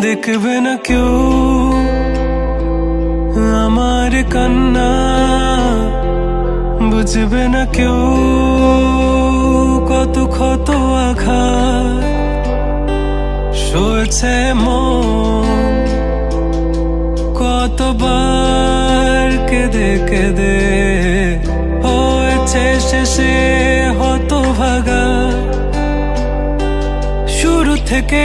দেখবে না কেউ আমার কান্না বুঝবে না কেউ কত ক্ষত আঘাত সয়েছে মন কতবার কেঁদে কেঁদে হয়েছে শেষে হত ভাগা শুরু থেকে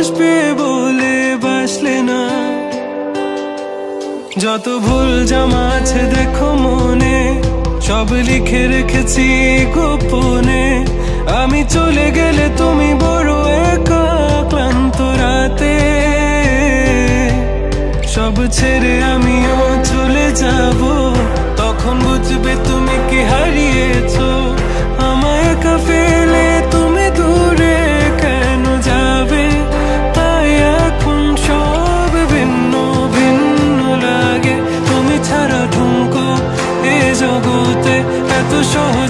ভালোবাসবে বলে বাসলে না। যত ভুল জামা আছে দেখো মনে, সব লিখে রেখেছি গোপনে। আমি চলে গেলে তুমি বড় একা ক্লান্ত রাতে। সব ছেড়ে আমিও চলে যাব, তখন বুঝবে তুমি কি হারিয়েছো। 守护